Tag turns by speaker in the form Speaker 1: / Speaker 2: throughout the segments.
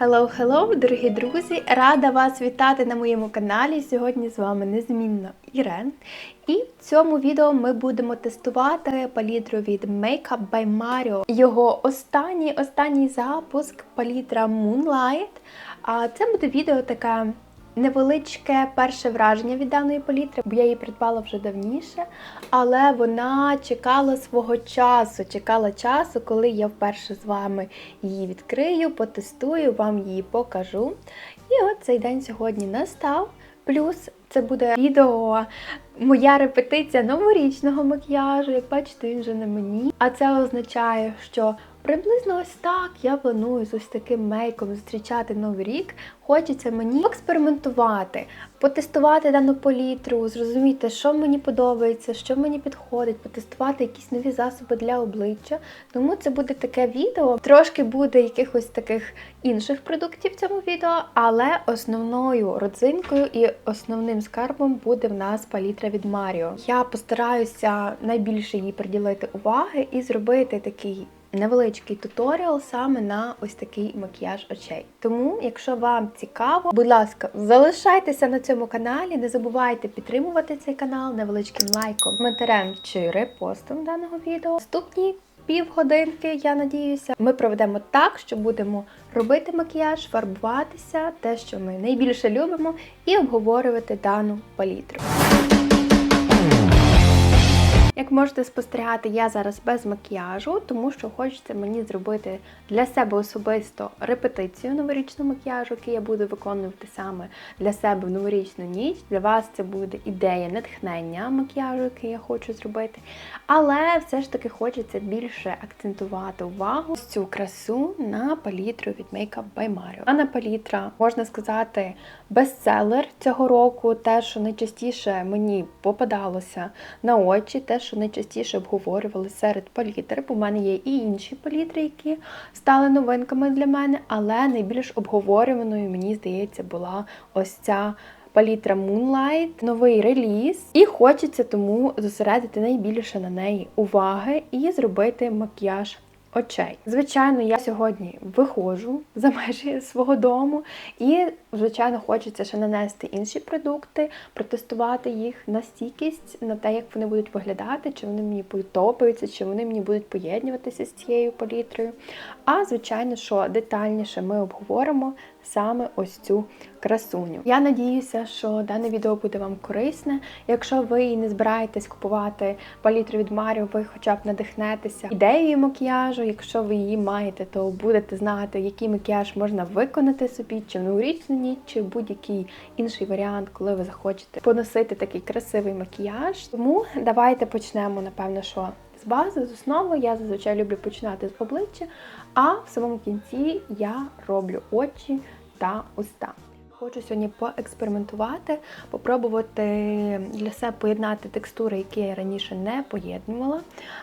Speaker 1: Hello, hello, дорогі друзі! Рада вас вітати на моєму каналі. Сьогодні з вами незмінно Ірен. І в цьому відео ми будемо тестувати палітру від Makeup by Mario. Його останній останній запуск палітра Moonlight. А це буде відео таке невеличке перше враження від даної палітри, бо я її придбала вже давніше, але вона чекала свого часу, чекала часу, коли я вперше з вами її відкрию, потестую, вам її покажу. І от цей день сьогодні настав. Плюс це буде відео, моя репетиція новорічного макіяжу. Як бачите, він вже на мені. А це означає, що приблизно ось так я планую з ось таким мейком зустрічати новий рік. Хочеться мені експериментувати, потестувати дану палітру, зрозуміти, що мені подобається, що мені підходить, потестувати якісь нові засоби для обличчя. Тому це буде таке відео. Трошки буде якихось таких інших продуктів в цьому відео, але основною родзинкою і основним скарбом буде в нас палітра від Маріо. Я постараюся найбільше їй приділити уваги і зробити такий невеличкий туторіал саме на ось такий макіяж очей. Тому, якщо вам цікаво, будь ласка, залишайтеся на цьому каналі, не забувайте підтримувати цей канал невеличким лайком, коментарем чи репостом даного відео. Наступні півгодинки, я надіюся, ми проведемо так, що будемо робити макіяж, фарбуватися, те, що ми найбільше любимо, і обговорювати дану палітру. Як можете спостерігати, я зараз без макіяжу, тому що хочеться мені зробити для себе особисто репетицію новорічного макіяжу, який я буду виконувати саме для себе в новорічну ніч. Для вас це буде ідея натхнення макіяжу, який я хочу зробити. Але все ж таки хочеться більше акцентувати увагу з цю красу на палітру від Makeup by Mario. Дана палітра, можна сказати, бестселер цього року, те, що найчастіше мені попадалося на очі, те, що найчастіше обговорювали серед палітр, бо в мене є і інші палітри, які стали новинками для мене, але найбільш обговорюваною, мені здається, була ось ця. Палітра Moonlight, новий реліз, і хочеться тому зосередити найбільше на неї уваги і зробити макіяж очей. Звичайно, я сьогодні виходжу за межі свого дому, і, звичайно, хочеться ще нанести інші продукти, протестувати їх на стійкість, на те, як вони будуть виглядати, чи вони мені подобаються, чи вони мені будуть поєднуватися з цією палітрою. А, звичайно, що детальніше ми обговоримо саме ось цю красуню. Я надіюся, що дане відео буде вам корисне. Якщо ви не збираєтесь купувати палітру від Маріо, ви хоча б надихнетеся ідеєю макіяжу. Якщо ви її маєте, то будете знати, який макіяж можна виконати собі, чи новорічну ніч, чи будь-який інший варіант, коли ви захочете поносити такий красивий макіяж. Тому давайте почнемо, напевно, що. З бази, з основи я зазвичай люблю починати з обличчя, а в самому кінці я роблю очі та уста. Хочу сьогодні поекспериментувати, попробувати для себе поєднати текстури, які я раніше не поєднувала.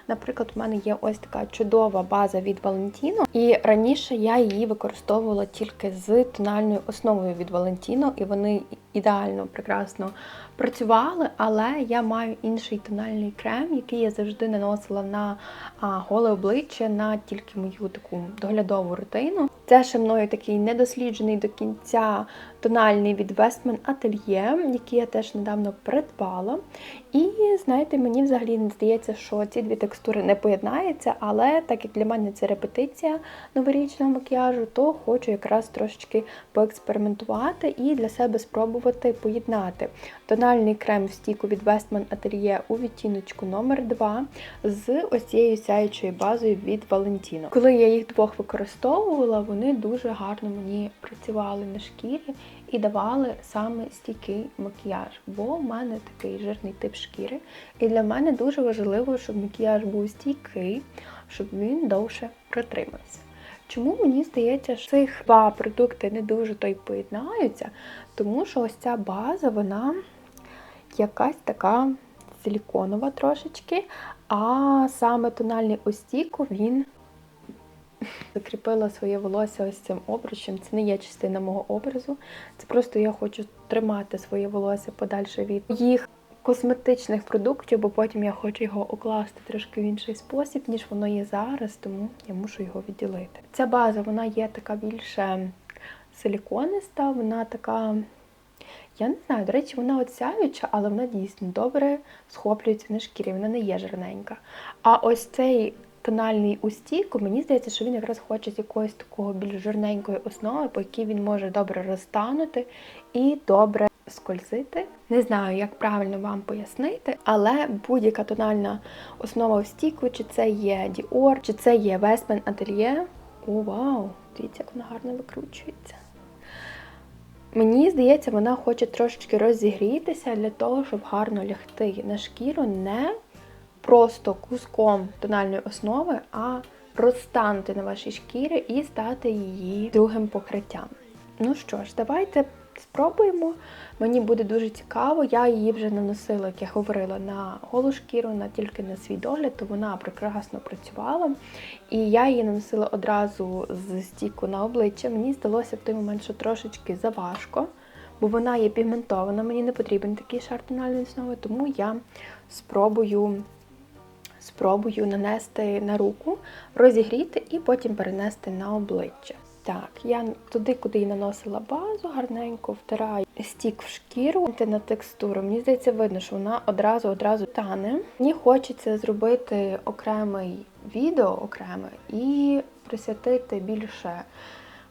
Speaker 1: Наприклад, у мене є ось така чудова база від Valentino, і раніше я її використовувала тільки з тональною основою від Valentino, і вони ідеально прекрасно працювали, але я маю інший тональний крем, який я завжди наносила на голе обличчя, на тільки мою таку доглядову рутину. Це ще мною такий недосліджений до кінця тональний від Westman Atelier, який я теж недавно придбала. І знаєте, мені взагалі не здається, що ці дві текстури не поєднаються, але так як для мене це репетиція новорічного макіяжу, то хочу якраз трошечки поекспериментувати і для себе спробувати поєднати тональний крем в стіку від Westman Atelier у відтіночку номер 2 з ось цією сяючою базою від Valentino. Коли я їх двох використовувала, вони дуже гарно мені працювали на шкірі і давали саме стійкий макіяж, бо в мене такий жирний тип шкіри. І для мене дуже важливо, щоб макіяж був стійкий, щоб він довше протримався. Чому мені здається, що цих два продукти не дуже то й поєднаються? Тому що ось ця база, вона якась така силіконова трошечки, а саме тональний остійку він закріпила своє волосся ось цим обручем. Це не є частина мого образу. Це просто я хочу тримати своє волосся подальше від їх косметичних продуктів, бо потім я хочу його укласти трошки в інший спосіб, ніж воно є зараз, тому я мушу його відділити. Ця база вона є така більше силікониста, вона така. Я не знаю, до речі, вона от сяюча, але вона дійсно добре схоплюється на шкірі, вона не є жирненька. А ось цей тональний у стійку, мені здається, що він якраз хоче з якоїсь такого більш жирненької основи, по якій він може добре розтанути і добре скользити. Не знаю, як правильно вам пояснити, але будь-яка тональна основа у стійку, чи це є Dior, чи це є Westman Atelier. О, вау! Дивіться, як вона гарно викручується. Мені здається, вона хоче трошечки розігрітися для того, щоб гарно лягти на шкіру не просто куском тональної основи, а розтанути на вашій шкірі і стати її другим покриттям. Ну що ж, давайте спробуємо. Мені буде дуже цікаво. Я її вже наносила, як я говорила, на голу шкіру, на тільки на свій догляд, то вона прекрасно працювала. І я її наносила одразу з стіку на обличчя. Мені здалося в той момент, що трошечки заважко, бо вона є пігментована, мені не потрібен такий шар тональної основи, тому я спробую. Спробую нанести на руку, розігріти і потім перенести на обличчя. Так, я туди, куди я наносила базу, гарненько втираю стік в шкіру на текстуру. Мені здається, видно, що вона одразу-одразу тане. Мені хочеться зробити окремий відео окреме і присвятити більше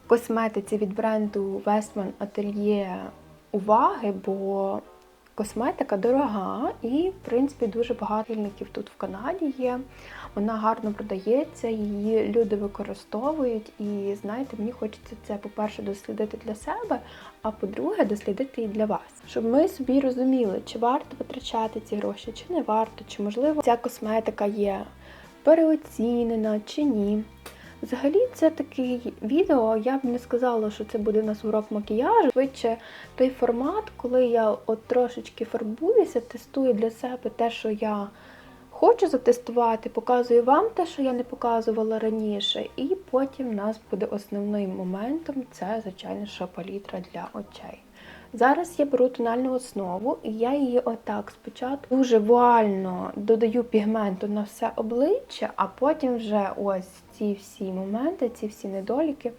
Speaker 1: косметиці від бренду Westman Atelier уваги, бо Косметика дорога і, в принципі, дуже багато вільників тут в Канаді є. Вона гарно продається, її люди використовують. І знаєте, мені хочеться це, по-перше, дослідити для себе, а по-друге, дослідити і для вас. Щоб ми собі розуміли, чи варто витрачати ці гроші, чи не варто, чи можливо ця косметика є переоцінена чи ні. Взагалі, це таке відео, я б не сказала, що це буде у нас урок макіяжу. Швидше той формат, коли я от трошечки фарбуюся, тестую для себе те, що я хочу затестувати, показую вам те, що я не показувала раніше, і потім у нас буде основним моментом це, звичайно, що палітра для очей. Зараз я беру тональну основу, і я її отак спочатку дуже вуально додаю пігменту на все обличчя, а потім вже ось ці всі моменти, ці всі недоліки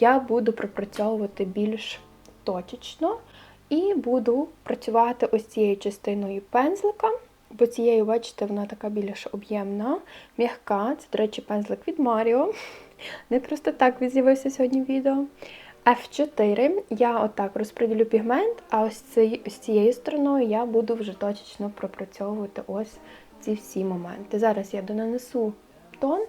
Speaker 1: я буду пропрацьовувати більш точечно і буду працювати ось цією частиною пензлика. Бо цією, бачите, вона така більш об'ємна, м'яка. Це, до речі, пензлик від Маріо. Не просто так він з'явився сьогодні в відео. F4 я отак розподілю пігмент, а ось з цією стороною я буду вже точечно пропрацьовувати ось ці всі моменти. Зараз я донанесу тон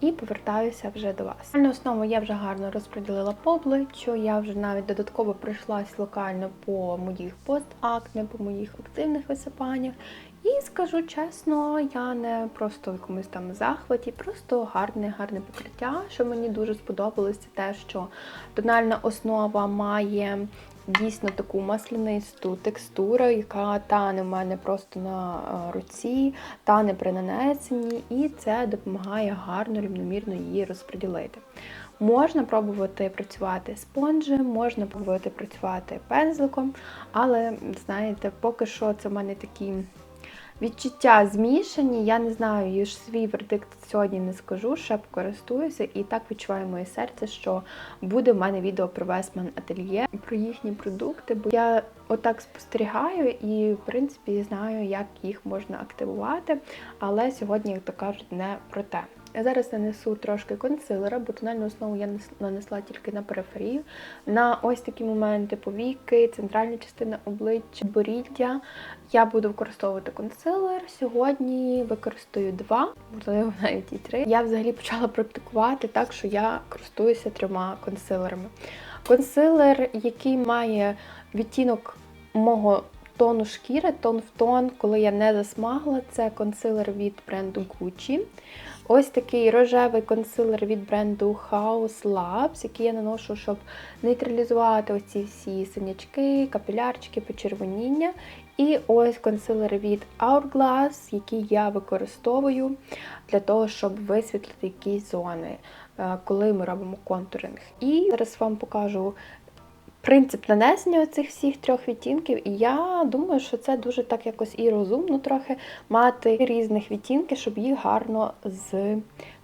Speaker 1: і повертаюся вже до вас. На основу я вже гарно розподілила по обличчю, я вже навіть додатково пройшлась локально по моїх постакне, по моїх активних висипаннях. І скажу чесно, я не просто в якомусь там захваті, просто гарне, гарне покриття. Що мені дуже сподобалось, це те, що тональна основа має дійсно таку маслянисту текстуру, яка тане в мене просто на е, руці, тане при нанесенні, і це допомагає гарно, рівномірно її розподілити. Можна пробувати працювати спонжем, можна пробувати працювати пензликом, але, знаєте, поки що це в мене такі. Відчуття змішані, я не знаю, я ж свій вердикт сьогодні не скажу, ще користуюся, і так відчуває моє серце, що буде в мене відео про Весман Ательє, про їхні продукти, бо я отак спостерігаю і, в принципі, знаю, як їх можна активувати. Але сьогодні, як то кажуть, не про те. Я зараз нанесу трошки консилера, бо тональну основу я нанесла тільки на периферію. На ось такі моменти повіки, центральна частина обличчя, боріддя. Я буду використовувати консилер. Сьогодні використаю два, можливо, навіть і три. Я взагалі почала практикувати так, що я користуюся трьома консилерами. Консилер, який має відтінок мого тону шкіри, тон в тон, коли я не засмагла, це консилер від бренду Gucci. Ось такий рожевий консилер від бренду House Labs, який я наношу, щоб нейтралізувати оці всі синячки, капілярчики, почервоніння. І ось консилер від Hourglass, який я використовую для того, щоб висвітлити якісь зони, е, коли ми робимо контуринг. І зараз вам покажу принцип нанесення цих всіх трьох відтінків, і я думаю, що це дуже так якось і розумно трохи мати різних відтінків, щоб їх гарно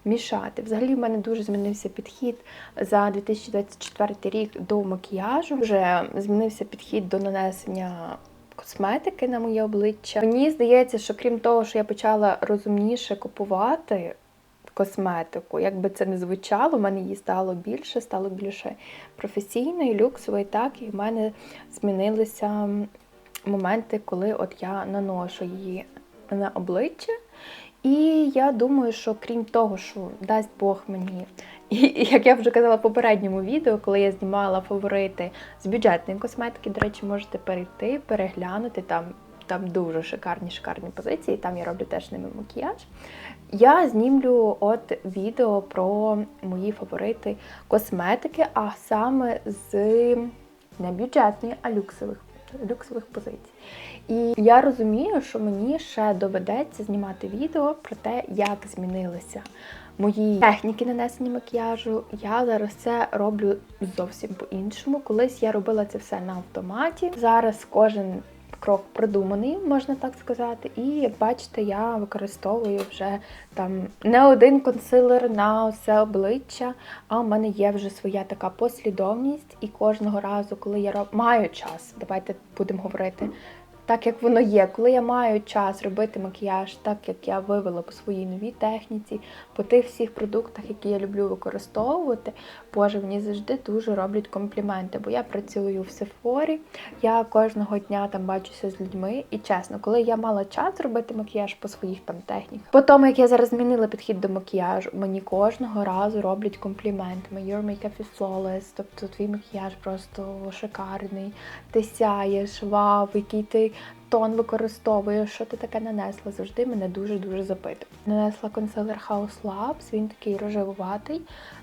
Speaker 1: змішати. Взагалі, в мене дуже змінився підхід за 2024 рік до макіяжу. Вже змінився підхід до нанесення. Косметики на моє обличчя. Мені здається, що крім того, що я почала розумніше купувати косметику. Як би це не звучало, в мене її стало більше, стало більше професійної, люксової, так і в мене змінилися моменти, коли от я наношу її на обличчя. І я думаю, що крім того, що дасть Бог мені, і як я вже казала в попередньому відео, коли я знімала фаворити з бюджетної косметики, до речі, можете перейти, переглянути там. Там дуже шикарні шикарні позиції, там я роблю теж ними макіяж. Я знімлю от відео про мої фаворити косметики, а саме з не бюджетної, а люксових, люксових позицій. І я розумію, що мені ще доведеться знімати відео про те, як змінилися мої техніки нанесення макіяжу. Я зараз це роблю зовсім по-іншому. Колись я робила це все на автоматі. Зараз кожен крок продуманий, можна так сказати. І як бачите, я використовую вже там не один консилер на все обличчя, а в мене є вже своя така послідовність. І кожного разу, коли я маю час, давайте будемо говорити так, як воно є. Коли я маю час робити макіяж, так як я вивела по своїй новій техніці, по тих всіх продуктах, які я люблю використовувати, Боже, мені завжди дуже роблять компліменти, бо я працюю в Сефорі, я кожного дня там бачуся з людьми. І чесно, коли я мала час робити макіяж по своїх там техніках, по тому, як я зараз змінила підхід до макіяжу, мені кожного разу роблять компліменти. Your makeup is flawless, тобто твій макіяж просто шикарний, ти сяєш, вау, який ти тон використовуєш, що ти таке нанесла. Завжди мене дуже-дуже запитують. Нанесла консилер House Labs, він такий рожевуватий.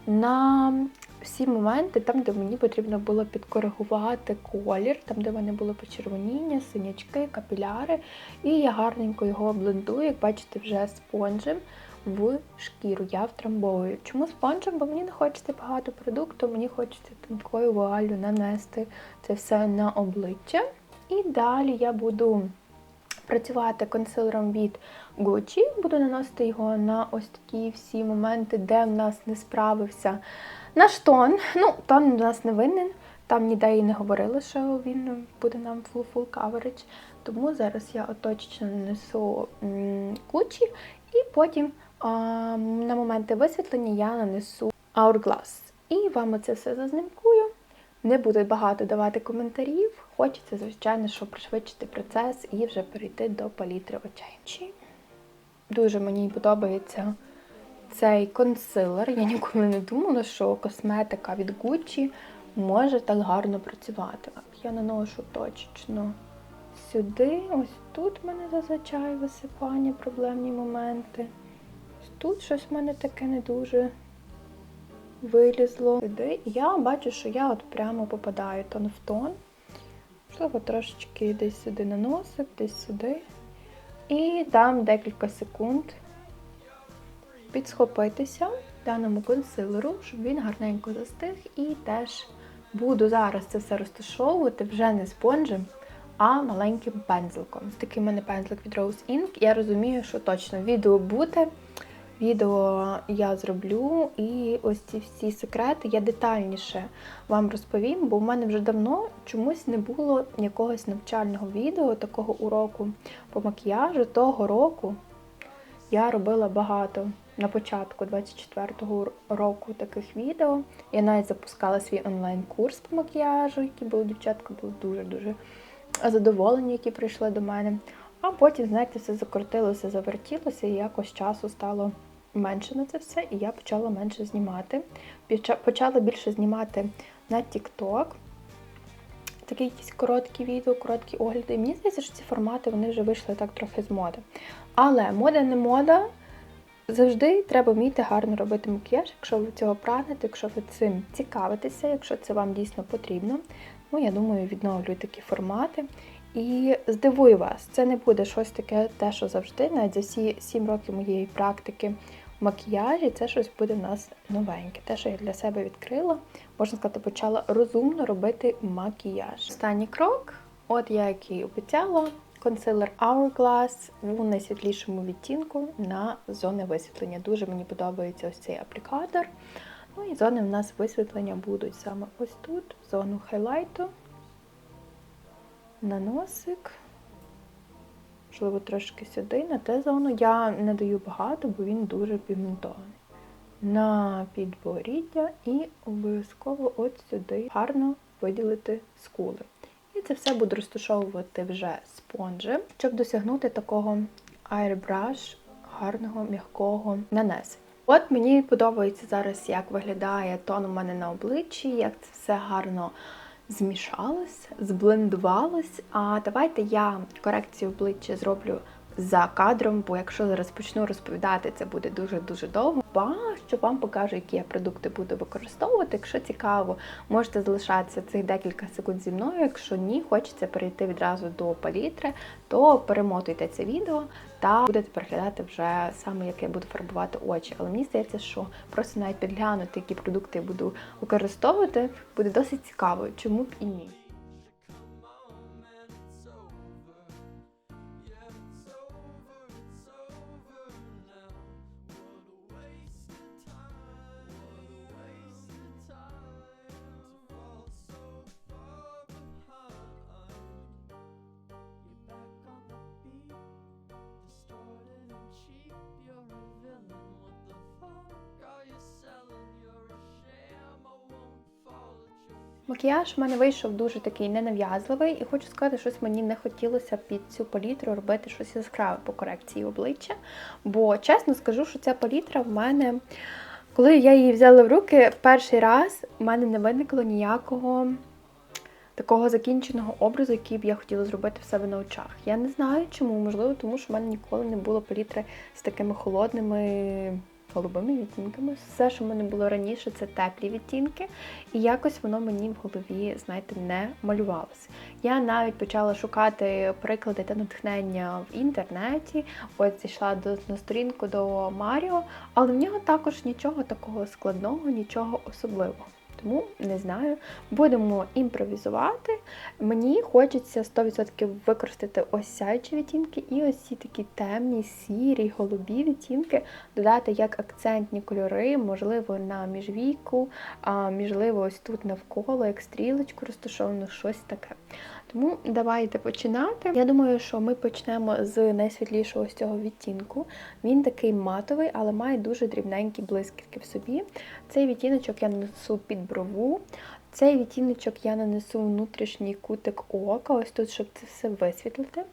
Speaker 1: На всі моменти, там, де мені потрібно було підкоригувати колір, там, де вони були почервоніння, синячки, капіляри. І я гарненько його блендую, як бачите, вже спонжем. В шкіру я втрамбовую. Чому спонжем? Бо мені не хочеться багато продукту, мені хочеться тонкою вуалью нанести це все на обличчя. І далі я буду працювати консилером від Gucci, буду наносити його на ось такі всі моменти, де в нас не справився наш тон. Ну, тон у нас не винен. Там ніде і не говорили, що він буде нам full full coverage. Тому зараз я оточечно нанесу Gucci і потім а, на моменти висвітлення я нанесу Hourglass. І вам оце все зазнимкую. Не буду багато давати коментарів. Хочеться, звичайно, щоб пришвидшити процес і вже перейти до палітри очей. Дуже мені подобається цей консилер. Я ніколи не думала, що косметика від Gucci може так гарно працювати. Я наношу точечно сюди, ось тут в мене зазвичай висипання, проблемні моменти. Тут щось в мене таке не дуже вилізло. Сюди. Я бачу, що я от прямо попадаю тон в тон. Можливо, трошечки десь сюди на носик, десь сюди. І дам декілька секунд підсхопитися даному консилеру, щоб він гарненько застиг. І теж буду зараз це все розташовувати вже не спонжем, а маленьким пензликом. Такий в мене пензлик від Rose Ink. Я розумію, що точно відео буде. Відео я зроблю, і ось ці всі секрети я детальніше вам розповім, бо в мене вже давно чомусь не було якогось навчального відео, такого уроку по макіяжу. Того року я робила багато на початку 24-го року таких відео. Я навіть запускала свій онлайн-курс по макіяжу, які були дівчатка, були дуже-дуже задоволені, які прийшли до мене. А потім, знаєте, все закрутилося, завертілося, і якось часу стало менше на це все, і я почала менше знімати. Почала більше знімати на TikTok. Такі якісь короткі відео, короткі огляди. Мені здається, що ці формати вони вже вийшли так трохи з моди. Але мода не мода. Завжди треба вміти гарно робити макіяж, якщо ви цього прагнете, якщо ви цим цікавитеся, якщо це вам дійсно потрібно. Ну, я думаю, відновлюю такі формати. І здивую вас, це не буде щось таке, те, що завжди, навіть за всі 7 років моєї практики макіяжі це щось буде в нас новеньке. Те, що я для себе відкрила, можна сказати, почала розумно робити макіяж. Останній крок, от я як і обіцяла, консилер Hourglass у найсвітлішому відтінку на зони висвітлення. Дуже мені подобається ось цей аплікатор. Ну і зони в нас висвітлення будуть саме ось тут, зону хайлайту, на носик, можливо, трошки сюди, на те зону. Я не даю багато, бо він дуже пігментований. На підборіддя і обов'язково от сюди гарно виділити скули. І це все буду розташовувати вже спонжем, щоб досягнути такого airbrush гарного, м'якого нанесення. От мені подобається зараз, як виглядає тон у мене на обличчі, як це все гарно змішалось, зблендувалось. А давайте я корекцію обличчя зроблю за кадром, бо якщо зараз почну розповідати, це буде дуже-дуже довго. Ба, що вам покажу, які я продукти буду використовувати. Якщо цікаво, можете залишатися цих декілька секунд зі мною. Якщо ні, хочеться перейти відразу до палітри, то перемотуйте це відео та будете переглядати вже саме, як я буду фарбувати очі. Але мені здається, що просто навіть підглянути, які продукти я буду використовувати, буде досить цікаво, чому б і ні. Макіяж в мене вийшов дуже такий ненав'язливий, і хочу сказати, щось мені не хотілося під цю палітру робити щось яскраве по корекції обличчя. Бо чесно скажу, що ця палітра в мене, коли я її взяла в руки, перший раз в мене не виникло ніякого такого закінченого образу, який б я хотіла зробити в себе на очах. Я не знаю чому, можливо, тому що в мене ніколи не було палітри з такими холодними голубими відтінками. Все, що в мене було раніше, це теплі відтінки, і якось воно мені в голові, знаєте, не малювалося. Я навіть почала шукати приклади та натхнення в інтернеті. Ось зійшла до, на сторінку до Маріо, але в нього також нічого такого складного, нічого особливого. Тому не знаю, будемо імпровізувати. Мені хочеться 100% використати ось сяючі відтінки і ось ці такі темні, сірі, голубі відтінки, додати як акцентні кольори, можливо, на міжвійку, а можливо, ось тут навколо, як стрілочку розташовано, щось таке. Тому давайте починати. Я думаю, що ми почнемо з найсвітлішого з цього відтінку. Він такий матовий, але має дуже дрібненькі блискітки в собі. Цей відтіночок я нанесу під брову. Цей відтіночок я нанесу внутрішній кутик ока, ось тут, щоб це все висвітлити.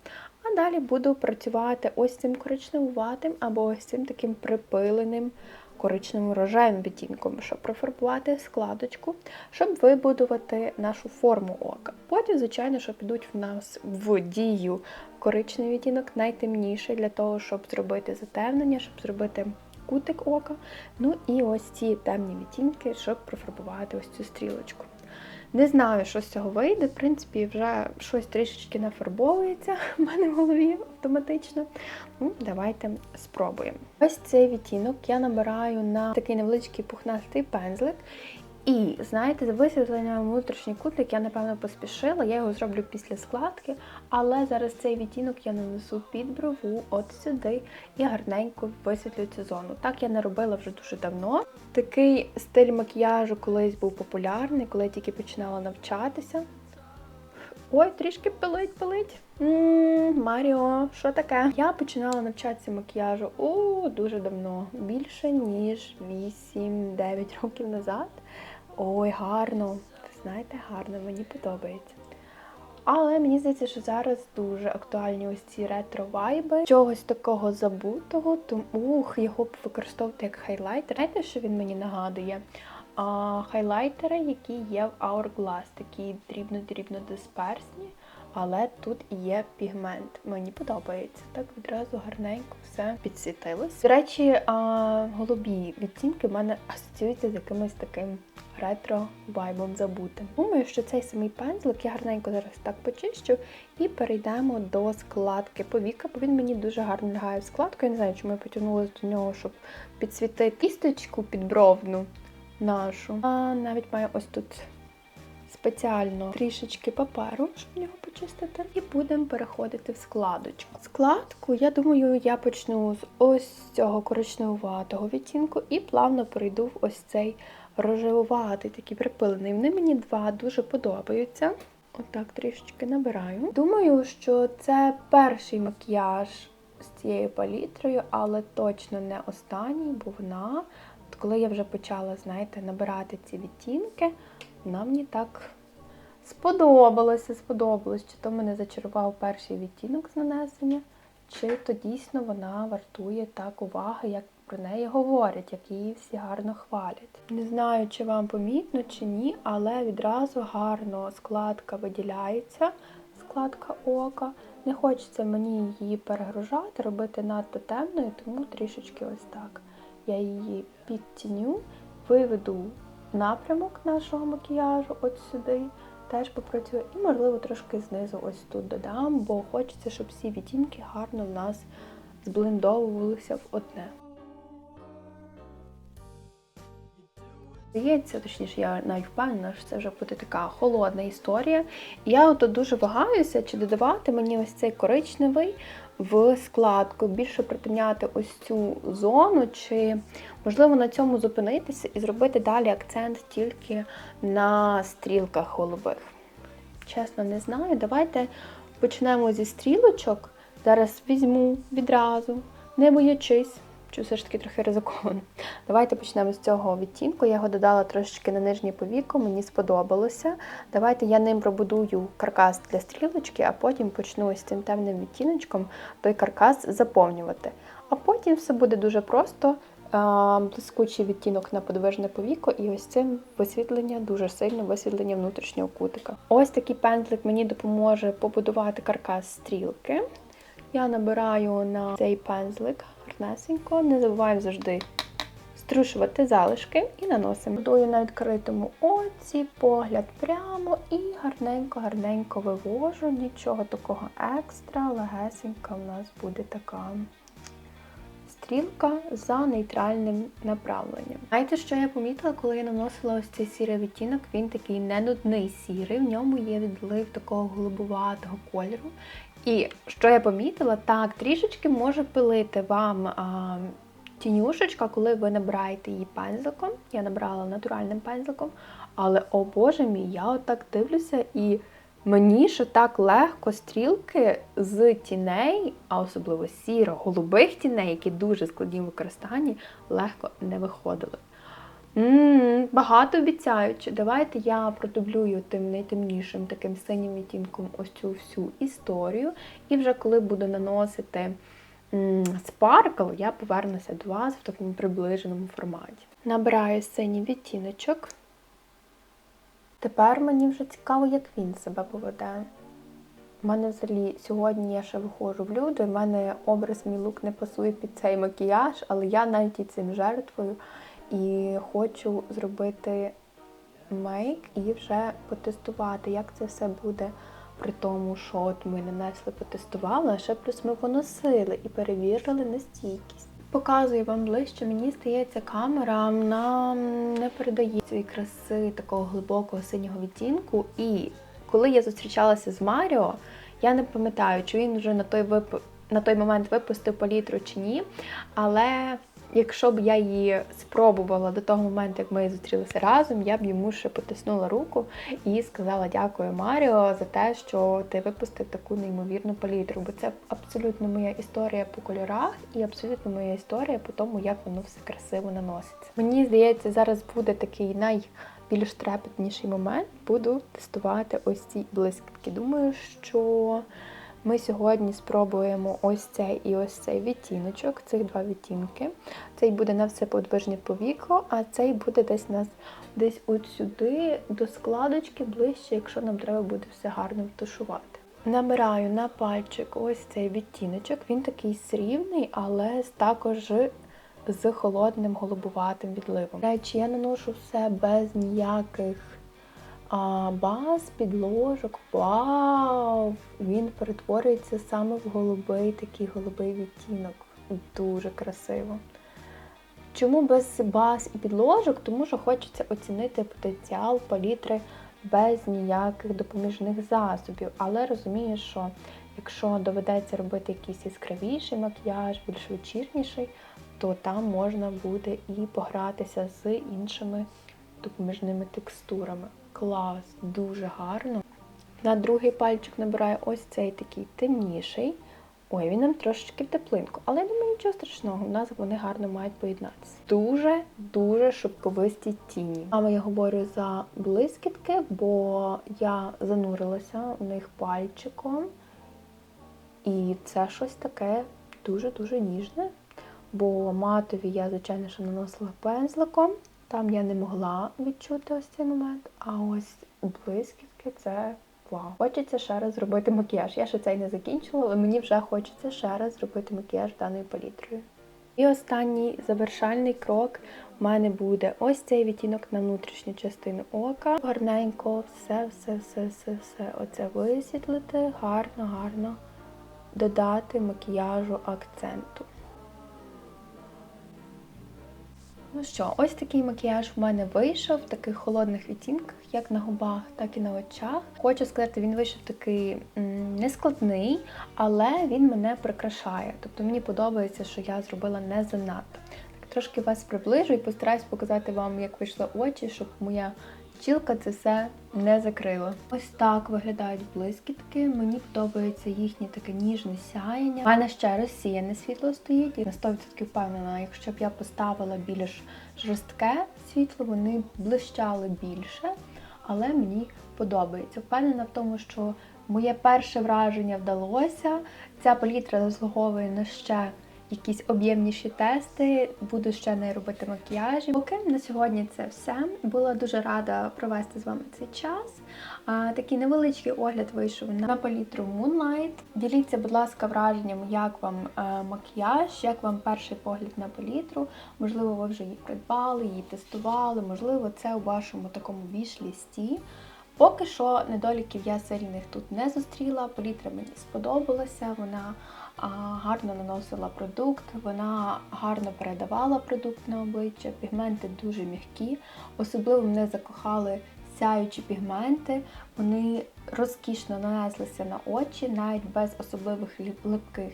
Speaker 1: А далі буду працювати ось цим коричневуватим або ось цим таким припиленим коричневим рожевим відтінком, щоб профарбувати складочку, щоб вибудувати нашу форму ока. Потім, звичайно, що підуть в нас в дію коричневий відтінок, найтемніший для того, щоб зробити затемнення, щоб зробити кутик ока. Ну і ось ці темні відтінки, щоб профарбувати ось цю стрілочку. Не знаю, що з цього вийде. В принципі, вже щось трішечки нафарбовується в мене в голові автоматично. Ну, Давайте спробуємо. Ось цей відтінок я набираю на такий невеличкий пухнастий пензлик. І, знаєте, висвітлення внутрішній кутик я, напевно, поспішила, я його зроблю після складки, але зараз цей відтінок я нанесу під брову, от сюди, і гарненько висвітлю цю зону. Так я не робила вже дуже давно. Такий стиль макіяжу колись був популярний, коли я тільки починала навчатися. Ой, трішки пилить, пилить. Ммм, Маріо, що таке? Я починала навчатися макіяжу о, дуже давно, більше ніж 8-9 років назад. Ой, гарно. Знаєте, гарно, мені подобається. Але мені здається, що зараз дуже актуальні ось ці ретро-вайби. Чогось такого забутого, тому його б використовувати як хайлайтер. Знаєте, що він мені нагадує? А, Хайлайтери, які є в Hourglass, такі дрібно-дрібно дисперсні. Але тут є пігмент. Мені подобається. Так відразу гарненько все підсвітилось. До речі, голубі відтінки в мене асоціюються з якимось таким ретро вайбом забутим. Думаю, що цей самий пензлик я гарненько зараз так почищу і перейдемо до складки повіка, бо він мені дуже гарно лягає в складку. Я не знаю, чому я потягнулася до нього, щоб підсвітити кісточку підбровну нашу. А навіть маю ось тут спеціально трішечки паперу, щоб його почистити, і будемо переходити в складочку. Складку, я думаю, я почну з ось цього коричневуватого відтінку і плавно перейду в ось цей рожевуватий, такий припилений. Вони мені два дуже подобаються. Отак трішечки набираю. Думаю, що це перший макіяж з цією палітрою, але точно не останній, бо вона, коли я вже почала, знаєте, набирати ці відтінки, вона мені так сподобалося, сподобалось. Чи то мене зачарував перший відтінок з нанесення, чи то дійсно вона вартує так уваги, як про неї говорять, як її всі гарно хвалять. Не знаю, чи вам помітно, чи ні, але відразу гарно складка виділяється, складка ока. Не хочеться мені її перегружати, робити надто темною, тому трішечки ось так. Я її підтіню, виведу напрямок нашого макіяжу от сюди, теж попрацюю, і, можливо, трошки знизу ось тут додам, бо хочеться, щоб всі відтінки гарно в нас зблендовувалися в одне. Здається, точніше, я навіть впевнена, що це вже буде така холодна історія. І я от дуже вагаюся, чи додавати мені ось цей коричневий в складку, більше притемняти ось цю зону, чи можливо на цьому зупинитися і зробити далі акцент тільки на стрілках голубих. Чесно, не знаю. Давайте почнемо зі стрілочок. Зараз візьму відразу, не боячись. Чи все ж таки трохи ризиковано. Давайте почнемо з цього відтінку. Я його додала трошечки на нижнє повіко, мені сподобалося. Давайте я ним пробудую каркас для стрілочки, а потім почну ось цим темним відтіночком той каркас заповнювати. А потім все буде дуже просто. Блискучий відтінок на подвижне повіко, і ось цим висвітлення, дуже сильне висвітлення внутрішнього кутика. Ось такий пензлик мені допоможе побудувати каркас стрілки. Я набираю на цей пензлик гарнесенько, не забуваємо завжди струшувати залишки і наносимо. Будую на відкритому оці, погляд прямо і гарненько-гарненько вивожу. Нічого такого екстра, легесенька в нас буде така стрілка за нейтральним направленням. Знаєте, що я помітила, коли я наносила ось цей сірий відтінок, він такий не нудний сірий, в ньому є відлив такого голубуватого кольору. І що я помітила, так, трішечки може пилити вам а, тінюшечка, коли ви набираєте її пензликом. Я набрала натуральним пензликом, але, о Боже мій, я отак дивлюся, і мені що так легко стрілки з тіней, а особливо сіро-голубих тіней, які дуже складні в використанні, легко не виходили. М-м, багато обіцяючи. Давайте я продублюю тим найтемнішим таким синім відтінком ось цю всю історію. І вже коли буду наносити спаркл, я повернуся до вас в такому приближеному форматі. Набираю синій відтіночок. Тепер мені вже цікаво, як він себе поведе. У мене взагалі сьогодні я ще виходжу в люди, в мене образ мій лук не пасує під цей макіяж, але я навіть і цим жертвою. І хочу зробити мейк і вже потестувати, як це все буде. При тому, що от ми нанесли, потестували, а ще плюс ми поносили і перевірили на стійкість. Показую вам ближче, мені здається, камера нам не передає цієї краси такого глибокого синього відтінку. І коли я зустрічалася з Маріо, я не пам'ятаю, чи він вже на той вип... на той момент випустив палітру чи ні. Але Якщо б я її спробувала до того моменту, як ми зустрілися разом, я б йому ще потиснула руку і сказала дякую Маріо за те, що ти випустив таку неймовірну палітру. Бо це абсолютно моя історія по кольорах і абсолютно моя історія по тому, як воно все красиво наноситься. Мені здається, зараз буде такий найбільш трепетніший момент. Буду тестувати ось ці блискітки. Думаю, що ми сьогодні спробуємо ось цей і ось цей відтіночок, цих два відтінки. Цей буде на все подвижне повіко, а цей буде десь нас десь от сюди, до складочки ближче, якщо нам треба буде все гарно втушувати. Набираю на пальчик ось цей відтіночок. Він такий срібний, але також з холодним голубуватим відливом. Речі, я наношу все без ніяких а, баз, підложок. Вау! Він перетворюється саме в голубий, такий голубий відтінок. Дуже красиво. Чому без баз і підложок? Тому що хочеться оцінити потенціал палітри без ніяких допоміжних засобів. Але розумію, що якщо доведеться робити якийсь яскравіший макіяж, більш вечірніший, то там можна буде і погратися з іншими допоміжними текстурами. Клас, дуже гарно. На другий пальчик набираю ось цей такий темніший. Ой, він нам трошечки в теплинку, але я думаю, нічого страшного, у нас вони гарно мають поєднатися. Дуже-дуже шовковисті тіні. Саме я говорю за блискітки, бо я занурилася в них пальчиком. І це щось таке дуже-дуже ніжне. Бо матові я, звичайно, що наносила пензликом. Там я не могла відчути ось цей момент. А ось блискітки це вау. Хочеться ще раз зробити макіяж. Я ще цей не закінчила, але мені вже хочеться ще раз зробити макіяж даною палітрою. І останній завершальний крок у мене буде ось цей відтінок на внутрішню частину ока. Гарненько все, все, все, все, все оце висвітлити, гарно, гарно додати макіяжу акценту. Ну що, ось такий макіяж в мене вийшов в таких холодних відтінках, як на губах, так і на очах. Хочу сказати, він вийшов такий нескладний, але він мене прикрашає. Тобто мені подобається, що я зробила не занадто. Трошки вас приближу і постараюсь показати вам, як вийшли очі, щоб моя Чілка це все не закрила. Ось так виглядають блискітки. Мені подобається їхнє таке ніжне сяєння. У мене ще розсіяне світло стоїть. На 100% впевнена, якщо б я поставила більш жорстке світло, вони блищали більше, але мені подобається. Впевнена в тому, що моє перше враження вдалося. Ця палітра заслуговує на ще якісь об'ємніші тести, буду ще не робити макіяжі. Поки на сьогодні це все. Була дуже рада провести з вами цей час. Такий невеличкий огляд вийшов на палітру Moonlight. Діліться, будь ласка, враженням, як вам е, макіяж, як вам перший погляд на палітру. Можливо, ви вже її придбали, її тестували, можливо, це у вашому такому віш-лісті. Поки що недоліків я серійних тут не зустріла. Палітра мені сподобалася, вона гарно наносила продукт, вона гарно передавала продукт на обличчя, пігменти дуже м'які. Особливо мене закохали сяючі пігменти, вони розкішно нанеслися на очі, навіть без особливих липких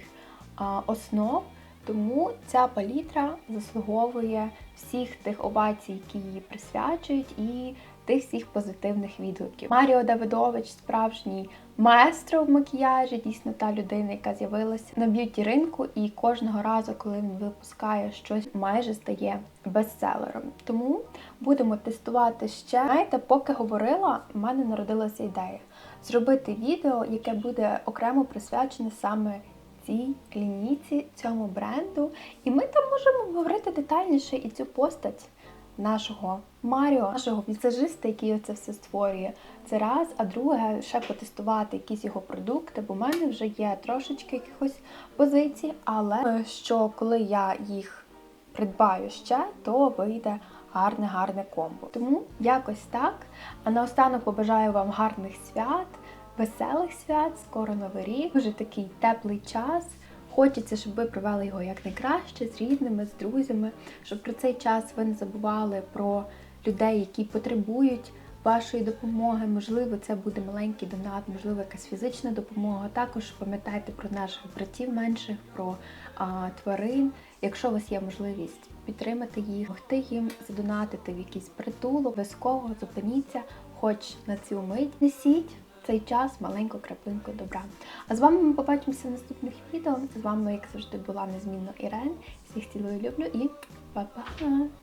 Speaker 1: основ. Тому ця палітра заслуговує всіх тих овацій, які її присвячують, і тих всіх позитивних відгуків. Маріо Давидович справжній маестро в макіяжі, дійсно та людина, яка з'явилася на б'юті ринку, і кожного разу, коли він випускає щось, майже стає бестселером. Тому будемо тестувати ще. Знаєте, поки говорила, в мене народилася ідея зробити відео, яке буде окремо присвячене саме цій клініці, цьому бренду. І ми там можемо говорити детальніше і цю постать нашого Маріо, нашого візажиста, який це все створює. Це раз, а друге, ще потестувати якісь його продукти, бо в мене вже є трошечки якихось позицій, але е, що коли я їх придбаю ще, то вийде гарне, гарне комбо. Тому якось так. А наостанок побажаю вам гарних свят, веселих свят, скоро новий рік, дуже такий теплий час. Хочеться, щоб ви провели його якнайкраще з рідними, з друзями, щоб про цей час ви не забували про людей, які потребують вашої допомоги. Можливо, це буде маленький донат, можливо, якась фізична допомога. Також пам'ятайте про наших братів менших, про а, тварин. Якщо у вас є можливість підтримати їх, могти їм задонатити в якийсь притулок, обов'язково зупиніться, хоч на цю мить несіть цей час маленьку краплинку добра. А з вами ми побачимося в наступних відео. З вами, як завжди, була незмінно Ірен. Всіх цілую люблю і па-па!